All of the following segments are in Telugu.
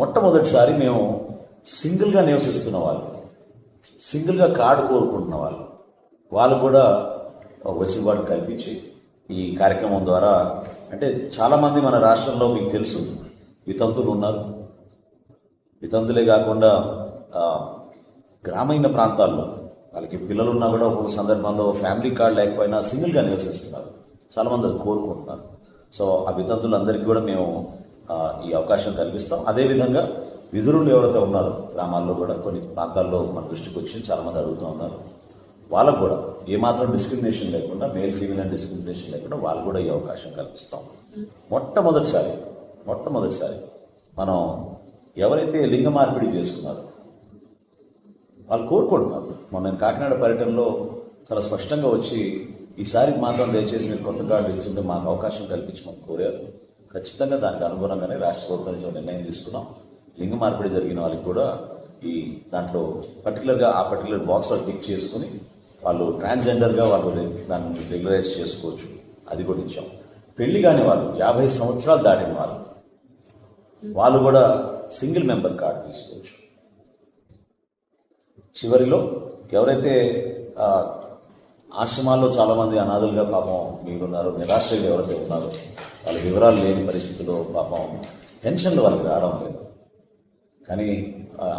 మొట్టమొదటిసారి మేము సింగిల్గా నివసిస్తున్న వాళ్ళు. సింగిల్గా కార్డు కోరుకుంటున్న వాళ్ళు. వాళ్ళు కూడా ఒక కల్పించి ఈ కార్యక్రమం ద్వారా అంటే చాలామంది మన రాష్ట్రంలో మీకు తెలుసు వితంతులు ఉన్నారు. వితంతులే కాకుండా గ్రామీణ ప్రాంతాల్లో వాళ్ళకి పిల్లలు ఉన్నా కూడా ఒక సందర్భంలో ఫ్యామిలీ కార్డ్ లేకపోయినా సింగిల్గా నివసిస్తున్నారు. చాలామంది అది కోరుకుంటున్నారు. సో ఆ వితంతులందరికీ కూడా మేము ఈ అవకాశం కల్పిస్తాం. అదేవిధంగా విధురులు ఎవరైతే ఉన్నారో గ్రామాల్లో కూడా కొన్ని ప్రాంతాల్లో మన దృష్టికి వచ్చి చాలామంది అడుగుతూ ఉన్నారు. వాళ్ళకు కూడా ఏమాత్రం డిస్క్రిమినేషన్ లేకుండా మేల్ ఫీమేల్ అండ్ డిస్క్రిమినేషన్ లేకుండా వాళ్ళు కూడా ఈ అవకాశం కల్పిస్తాం. మొట్టమొదటిసారి మొట్టమొదటిసారి మనం ఎవరైతే లింగ మార్పిడి చేసుకున్నారో వాళ్ళు కోరుకుంటున్నారు. మొన్న నేను కాకినాడ పర్యటనలో చాలా స్పష్టంగా వచ్చి ఈసారి మాత్రం దయచేసి మీరు కొత్త కార్డు ఇస్తుంటే మాకు అవకాశం కల్పించమని కోరారు. ఖచ్చితంగా దానికి అనుగుణంగానే రాష్ట్ర ప్రభుత్వం నుంచి నిర్ణయం తీసుకున్నాం. లింగ మార్పిడి జరిగిన వాళ్ళకి కూడా ఈ దాంట్లో పర్టికులర్గా ఆ పర్టికులర్ బాక్స్ వాళ్ళు టిక్ చేసుకుని వాళ్ళు ట్రాన్స్జెండర్గా వాళ్ళు దాన్ని రెగ్యులరైజ్ చేసుకోవచ్చు. అది కూడా ఇచ్చాం. పెళ్ళి కాని వాళ్ళు యాభై సంవత్సరాలు దాటిన వాళ్ళు వాళ్ళు కూడా సింగిల్ మెంబర్ కార్డు తీసుకోవచ్చు. చివరిలో ఎవరైతే ఆశ్రమాల్లో చాలామంది అనాథులుగా పాపం మీరున్నారో నిరాశ్రయులు ఎవరైతే ఉన్నారో వాళ్ళ వివరాలు లేని పరిస్థితుల్లో పాపం పెన్షన్లు వాళ్ళకి రావడం లేదు. కానీ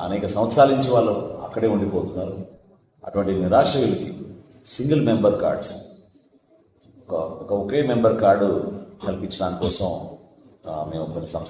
అనేక సంవత్సరాల నుంచి వాళ్ళు అక్కడే ఉండిపోతున్నారు. అటువంటి నిరాశ్రయులకి సింగిల్ మెంబర్ కార్డ్స్ ఒక ఒక ఒకే మెంబర్ కార్డు కల్పించడానికి కోసం మేము కొన్ని సంస్థ